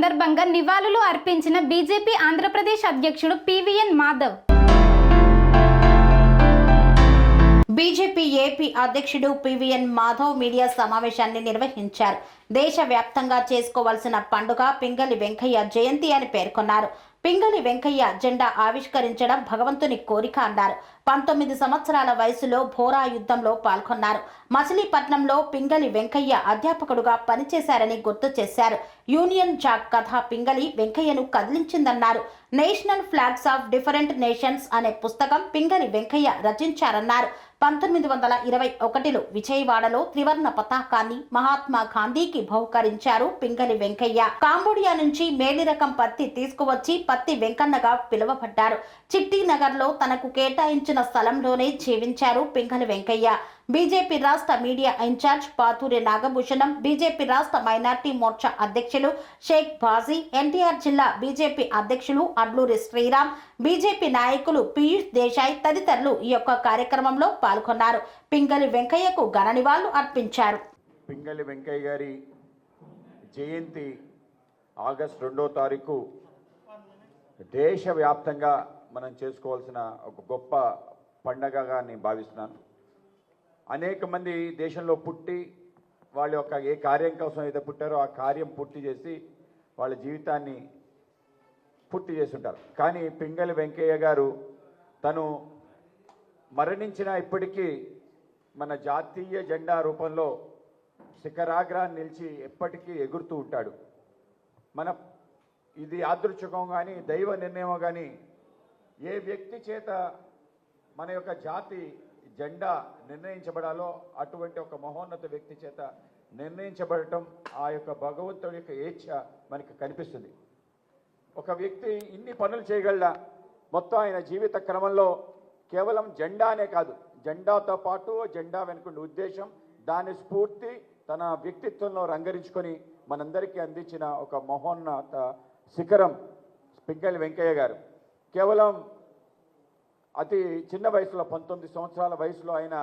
సందర్భంగా నివాళులు అర్పించిన బీజేపీ ఆంధ్రప్రదేశ్ అధ్యక్షుడు పివిఎన్ మాధవ్. బీజేపీ ఏపీ అధ్యక్షుడు పివిఎన్ మాధవ్ మీడియా సమావేశాన్ని నిర్వహించారు. దేశవ్యాప్తంగా చేసుకోవాల్సిన పండుగ పింగళి వెంకయ్య జయంతి అని పేర్కొన్నారు. పింగళి వెంకయ్య జెండా ఆవిష్కరించడం భగవంతుని కోరిక అన్నారు. పంతొమ్మిది సంవత్సరాల వయసులో భోరా యుద్ధంలో పాల్గొన్నారు. మచిలీపట్నంలో పింగళి వెంకయ్య అధ్యాపకుడుగా పనిచేశారని గుర్తు చేశారు. యూనియన్ జాక్ కథ పింగళి వెంకయ్యను కదిలించిందన్నారు. National flags of different nations అనే పుస్తకం పింగళి వెంకయ్య రచించారన్నారు. పంతొమ్మిది వందల ఇరవై ఒకటిలో విజయవాడలో త్రివర్ణ పతాకాన్ని మహాత్మా గాంధీకి బహుకరించారు పింగళి వెంకయ్య. కాంబోడియా నుంచి మేలి రకం పత్తి తీసుకువచ్చి పత్తి వెంకన్నగా పిలువబడ్డారు. చిట్టి నగర్లో తనకు కేటాయించిన స్థలంలోనే జీవించారు పింగళి వెంకయ్య. బీజేపీ రాష్ట్ర media in charge Pathuri Nagabhushanam BJP రాష్ట్ర మైనార్టీ మోర్చా అధ్యక్షులు షేక్ బాజీ ఎన్టీఆర్ జిల్లా బీజేపీ అధ్యక్షులు అడ్లూరి శ్రీరామ్ బీజేపీ నాయకులు పీయూష్ దేశాయ్ తదితరులు ఈ యొక్క కార్యక్రమంలో పాల్గొన్నారు. పింగళి వెంకయ్యకు ఘన నివాళులు అర్పించారు. పింగళి వెంకయ్య గారి జయంతి ఆగస్ట్ రెండో తారీఖు దేశవ్యాప్తంగా మనం చేసుకోవాల్సిన ఒక గొప్ప పండగగా నేను భావిస్తున్నాను. అనేక మంది దేశంలో పుట్టి వాళ్ళ యొక్క ఏ కార్యం కోసం అయితే పుట్టారో ఆ కార్యం పూర్తి చేసి వాళ్ళ జీవితాన్ని పూర్తి చేస్తుంటారు. కానీ పింగళి వెంకయ్య గారు తను మరణించిన ఇప్పటికీ మన జాతీయ జెండా రూపంలో శిఖరాగ్రాన్ని నిలిచి ఎప్పటికీ ఎగురుతూ ఉంటాడు. మన ఇది యాదృచ్ఛికం కానీ దైవ నిర్ణయం కానీ ఏ వ్యక్తి చేత మన యొక్క జాతి జెండా నిర్ణయించబడాలో అటువంటి ఒక మహోన్నత వ్యక్తి చేత నిర్ణయించబడటం ఆ యొక్క భగవంతుడి యొక్క ఏచ్ఛ మనకి కనిపిస్తుంది. ఒక వ్యక్తి ఇన్ని పనులు చేయగల మొత్తం ఆయన జీవిత క్రమంలో కేవలం జెండానే కాదు జెండాతో పాటు జెండా వెనుకున్న ఉద్దేశం దాని స్ఫూర్తి తన వ్యక్తిత్వంలో రంగరించుకొని మనందరికీ అందించిన ఒక మహోన్నత శిఖరం పింగళి వెంకయ్య గారు. కేవలం అతి చిన్న వయసులో పంతొమ్మిది సంవత్సరాల వయసులో ఆయన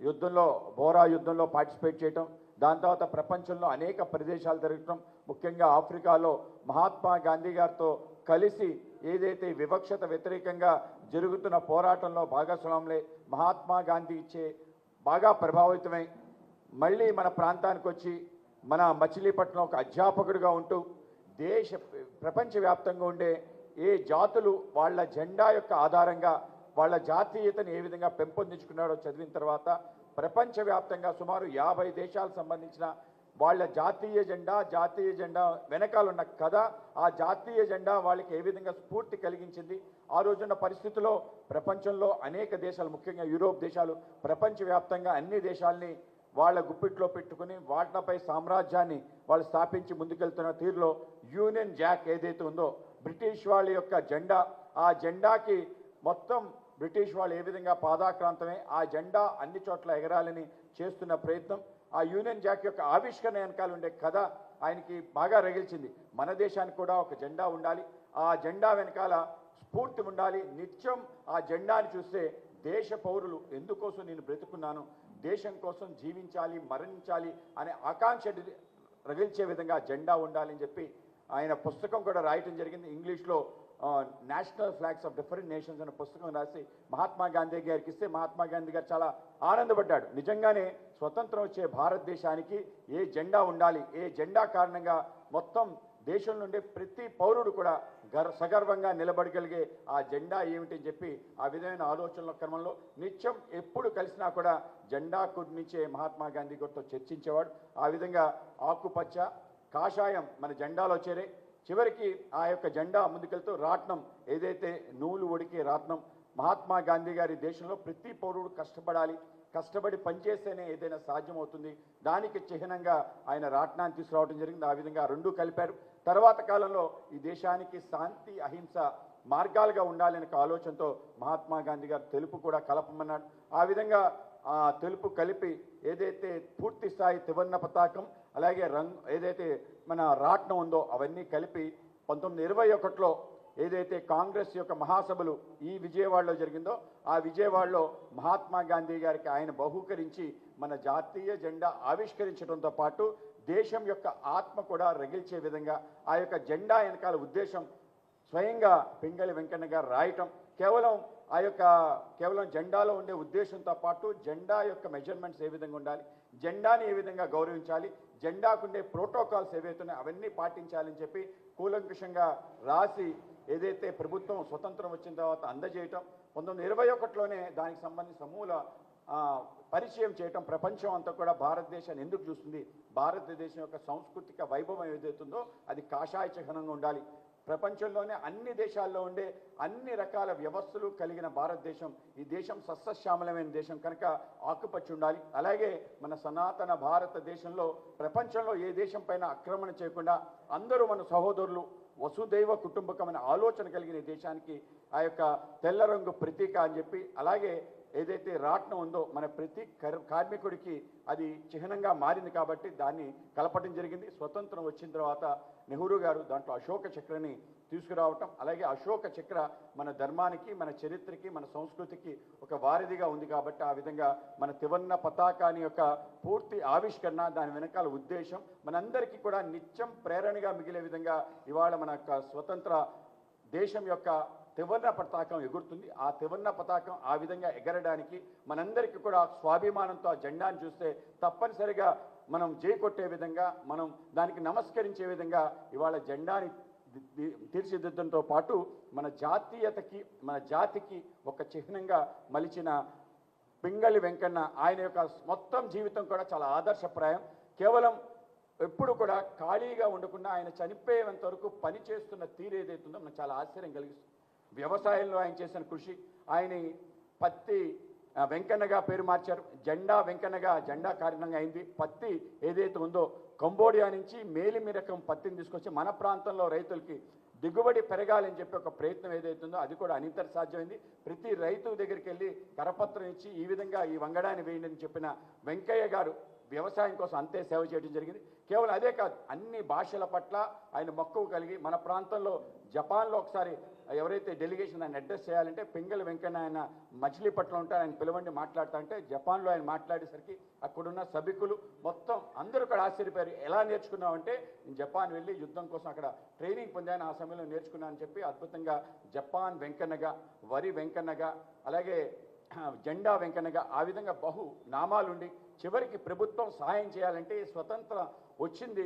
యుద్ధంలో బోరా యుద్ధంలో పార్టిసిపేట్ చేయటం దాని తర్వాత ప్రపంచంలో అనేక ప్రదేశాలు తిరగటం ముఖ్యంగా ఆఫ్రికాలో మహాత్మా గాంధీ గారితో కలిసి ఏదైతే వివక్షత వ్యతిరేకంగా జరుగుతున్న పోరాటంలో భాగస్వాములే మహాత్మా గాంధీ ఇచ్చే బాగా ప్రభావితమై మళ్ళీ మన ప్రాంతానికి వచ్చి మన మచిలీపట్నం ఒక అధ్యాపకుడిగా ఉంటూ దేశ ప్రపంచవ్యాప్తంగా ఉండే ఏ జాతులు వాళ్ళ జెండా యొక్క ఆధారంగా వాళ్ళ జాతీయతను ఏ విధంగా పెంపొందించుకున్నాడో చదివిన తర్వాత ప్రపంచవ్యాప్తంగా సుమారు యాభై దేశాలకు సంబంధించిన వాళ్ళ జాతీయ జెండా జాతీయ జెండా వెనకాలన్న కథ ఆ జాతీయ జెండా వాళ్ళకి ఏ విధంగా స్ఫూర్తి కలిగించింది? ఆ రోజున్న పరిస్థితుల్లో ప్రపంచంలో అనేక దేశాలు ముఖ్యంగా యూరోప్ దేశాలు ప్రపంచవ్యాప్తంగా అన్ని దేశాల్ని వాళ్ళ గుప్పిట్లో పెట్టుకుని వాటిపై సామ్రాజ్యాన్ని వాళ్ళు స్థాపించి ముందుకెళ్తున్న తీరులో యూనియన్ జాక్ ఏదైతే ఉందో బ్రిటిష్ వాళ్ళ యొక్క జెండా ఆ జెండాకి మొత్తం బ్రిటిష్ వాళ్ళు ఏ విధంగా పాదాక్రాంతమే ఆ జెండా అన్ని చోట్ల ఎగరాలని చేస్తున్న ప్రయత్నం ఆ యూనియన్ జాక్ యొక్క ఆవిష్కరణ వెనకాల ఉండే కథ ఆయనకి బాగా రగిల్చింది. మన దేశానికి కూడా ఒక జెండా ఉండాలి. ఆ జెండా వెనకాల స్ఫూర్తి ఉండాలి. నిత్యం ఆ జెండాని చూస్తే దేశ పౌరులు ఎందుకోసం నేను బ్రతుకున్నాను? దేశం కోసం జీవించాలి మరణించాలి అనే ఆకాంక్ష రగిల్చే విధంగా జెండా ఉండాలని చెప్పి ఆయన పుస్తకం కూడా రాయటం జరిగింది. ఇంగ్లీష్లో national flags of different nations అనే పుస్తకం రాసి మహాత్మా గాంధీ గారికి ఇస్తే మహాత్మా గాంధీ గారు చాలా ఆనందపడ్డాడు. నిజంగానే స్వతంత్రం వచ్చే భారతదేశానికి ఏ జెండా ఉండాలి ఏ జెండా కారణంగా మొత్తం దేశం నుండి ప్రతి పౌరుడు కూడా గర్ సగర్వంగా నిలబడగలిగే ఆ జెండా ఏమిటి చెప్పి ఆ విధమైన ఆలోచనల క్రమంలో నిత్యం ఎప్పుడు కలిసినా కూడా జెండా గురించే మహాత్మా గాంధీ గారితో చర్చించేవాడు. ఆ విధంగా ఆకుపచ్చ కాషాయం మన జెండాలో చేరే చివరికి ఆ యొక్క జెండా ముందుకెళ్తూ రాట్నం ఏదైతే నూలు ఉడికే రాట్నం మహాత్మా గాంధీ గారి దేశంలో ప్రతి పౌరుడు కష్టపడాలి కష్టపడి పనిచేస్తేనే ఏదైనా సాధ్యమవుతుంది. దానికి చిహ్నంగా ఆయన రాట్నాన్ని తీసుకురావడం జరిగింది. ఆ విధంగా రెండూ కలిపారు. తర్వాత కాలంలో ఈ దేశానికి శాంతి అహింస మార్గాలుగా ఉండాలనే ఆలోచనతో మహాత్మా గాంధీ గారు తెలుపు కూడా కలపమన్నాడు. ఆ విధంగా ఆ తెలుపు కలిపి ఏదైతే పూర్తి స్థాయి త్రివర్ణ పతాకం అలాగే రంగు ఏదైతే మన రాట్నం ఉందో అవన్నీ కలిపి పంతొమ్మిది ఇరవై ఒకటిలో ఏదైతే కాంగ్రెస్ యొక్క మహాసభలు ఈ విజయవాడలో జరిగిందో ఆ విజయవాడలో మహాత్మా గాంధీ గారికి ఆయన బహూకరించి మన జాతీయ జెండా ఆవిష్కరించడంతో పాటు దేశం యొక్క ఆత్మ కూడా రగిల్చే విధంగా ఆ యొక్క జెండా వెనకాల ఉద్దేశం స్వయంగా పింగళి వెంకన్న గారు రాయటం కేవలం ఆ యొక్క కేవలం జెండాలో ఉండే ఉద్దేశంతో పాటు జెండా యొక్క మెజర్మెంట్స్ ఏ విధంగా ఉండాలి జెండాని ఏ విధంగా గౌరవించాలి జెండాకుండే ప్రోటోకాల్స్ ఏవైతున్నాయో అవన్నీ పాటించాలని చెప్పి కూలంకుషంగా రాసి ఏదైతే ప్రభుత్వం స్వతంత్రం వచ్చిన తర్వాత అందజేయటం పంతొమ్మిది ఇరవై ఒకటిలోనే దానికి సంబంధించి సమూల పరిచయం చేయటం ప్రపంచం అంతా కూడా భారతదేశాన్ని ఎందుకు చూస్తుంది భారతదేశం యొక్క సాంస్కృతిక వైభవం ఏదైతుందో అది కాషాయ చిహ్నంగా ఉండాలి. ప్రపంచంలోనే అన్ని దేశాల్లో ఉండే అన్ని రకాల వ్యవస్థలు కలిగిన భారతదేశం. ఈ దేశం సస్యశ్యామలమైన దేశం కనుక ఆకుపచ్చి ఉండాలి. అలాగే మన సనాతన భారతదేశంలో ప్రపంచంలో ఏ దేశం పైన ఆక్రమణ చేయకుండా అందరూ మన సహోదరులు వసుదైవ కుటుంబకమైన ఆలోచన కలిగిన దేశానికి ఆ యొక్క తెల్ల రంగు ప్రతీక అని చెప్పి అలాగే ఏదైతే రాట్నం ఉందో మన ప్రతి కర్- కార్మికుడికి అది చిహ్నంగా మారింది కాబట్టి దాన్ని కలపడం జరిగింది. స్వతంత్రం వచ్చిన తర్వాత నెహ్రూ గారు దాంట్లో అశోక చక్రని తీసుకురావటం అలాగే అశోక చక్ర మన ధర్మానికి మన చరిత్రకి మన సంస్కృతికి ఒక వారధిగా ఉంది కాబట్టి ఆ విధంగా మన తివన్న పతాకాని యొక్క పూర్తి ఆవిష్కరణ దాని వెనకాల ఉద్దేశం మనందరికీ కూడా నిత్యం ప్రేరణగా మిగిలే విధంగా ఇవాళ మన యొక్క స్వతంత్ర దేశం యొక్క త్రివర్ణ పతాకం ఎగురుతుంది. ఆ త్రివర్ణ పతాకం ఆ విధంగా ఎగరడానికి మనందరికీ కూడా స్వాభిమానంతో ఆ జెండాను చూస్తే తప్పనిసరిగా మనం జై కొట్టే విధంగా మనం దానికి నమస్కరించే విధంగా ఇవాళ జెండాని తీర్చిదిద్దడంతో పాటు మన జాతీయతకి మన జాతికి ఒక చిహ్నంగా మలిచిన పింగళి వెంకన్న ఆయన యొక్క మొత్తం జీవితం కూడా చాలా ఆదర్శప్రాయం. కేవలం ఎప్పుడు కూడా ఖాళీగా ఉండకుండా ఆయన చనిపోయేంత వరకు పని చేస్తున్న తీరు ఏదైతుందో మనకు చాలా ఆశ్చర్యం కలిగిస్తుంది. వ్యవసాయంలో ఆయన చేసిన కృషి. ఆయన పత్తి వెంకన్నగా పేరు మార్చారు. జెండా వెంకన్నగా జెండా కారణంగా అయింది. పత్తి ఏదైతే ఉందో కంబోడియా నుంచి మేలిమి రకం పత్తిని తీసుకొచ్చి మన ప్రాంతంలో రైతులకి దిగుబడి పెరగాలని చెప్పి ఒక ప్రయత్నం ఏదైతుందో అది కూడా అనితర సాధ్యమైంది. ప్రతి రైతు దగ్గరికి వెళ్ళి కరపత్రం ఇచ్చి ఈ విధంగా ఈ వంగడాన్ని వేయండి అని చెప్పిన వెంకయ్య గారు వ్యవసాయం కోసం అంతే సేవ చేయడం జరిగింది. కేవలం అదే కాదు అన్ని భాషల పట్ల ఆయన మక్కువ కలిగి మన ప్రాంతంలో జపాన్లో ఒకసారి ఎవరైతే డెలిగేషన్ ఆయన అడ్రస్ చేయాలంటే పింగళ వెంకన్న ఆయన మచిలీపట్నం ఉంటే ఆయన పిలవండి మాట్లాడుతా అంటే జపాన్లో ఆయన మాట్లాడేసరికి అక్కడున్న సభికులు మొత్తం అందరూ కూడా ఆశ్చర్యపోయారు. ఎలా నేర్చుకున్నామంటే నేను జపాన్ వెళ్ళి యుద్ధం కోసం అక్కడ ట్రైనింగ్ పొందాను ఆ సమయంలో నేర్చుకున్నాను చెప్పి అద్భుతంగా జపాన్ వెంకన్నగా వరి వెంకన్నగా అలాగే జెండా వెంకన్నగా ఆ విధంగా బహు నామాలుండి చివరికి ప్రభుత్వం సహాయం చేయాలంటే స్వతంత్ర వచ్చింది.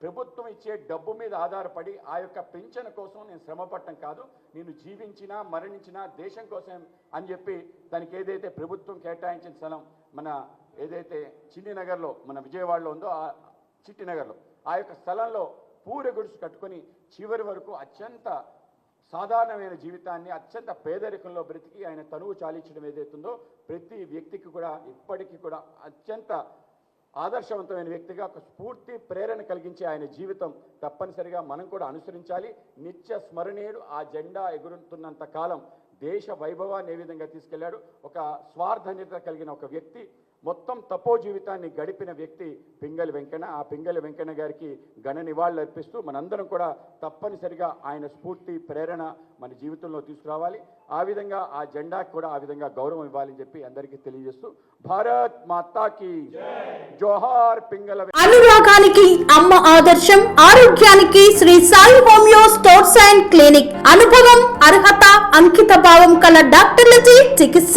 ప్రభుత్వం ఇచ్చే డబ్బు మీద ఆధారపడి ఆ యొక్క పెన్షన్ కోసం నేను శ్రమపడటం కాదు నేను జీవించినా మరణించినా దేశం కోసం అని చెప్పి దానికి ఏదైతే ప్రభుత్వం కేటాయించిన స్థలం మన ఏదైతే చిన్ని నగర్లో మన విజయవాడలో ఉందో ఆ చిట్టి నగర్లో ఆ యొక్క స్థలంలో పూర గుడిసు కట్టుకొని చివరి వరకు అత్యంత సాధారణమైన జీవితాన్ని అత్యంత పేదరికంలో బ్రతికి ఆయన తనువు చాలించడం ఏదైతుందో ప్రతి వ్యక్తికి కూడా ఇప్పటికీ కూడా అత్యంత ఆదర్శవంతమైన వ్యక్తిగా ఒక స్ఫూర్తి ప్రేరణ కలిగించే ఆయన జీవితం తప్పనిసరిగా మనం కూడా అనుసరించాలి. నిత్య స్మరణీయుడు ఆ జెండా ఎగురుతున్నంత కాలం దేశ వైభవాన్ని ఏ విధంగా తీసుకెళ్ళాడు? ఒక స్వార్థ కలిగిన ఒక వ్యక్తి మొత్తం తపో జీవితాన్ని గడిపిన వ్యక్తి పింగళి వెంకన్న ఆ పింగళి వెంకన్న గారికి ఘన నివాళులు అర్పిస్తూ మనందరం కూడా తప్పనిసరిగా ఆయన స్ఫూర్తి ప్రేరణ మన జీవితంలో తీసుకురావాలి. ఆ విధంగా ఆ జెండాకి కూడా ఆ విధంగా గౌరవం ఇవ్వాలని చెప్పి అందరికీ తెలియజేస్తూ భారత్ మాతాకి జోహార్ పింగళ అనురాగానికి అమ్మ ఆదర్శం ఆరోగ్యానికి Shri Sai homeo stores and clinic. అనుభవం అర్హత అంకిత భావం కల డాక్టర్లచే చికిత్స.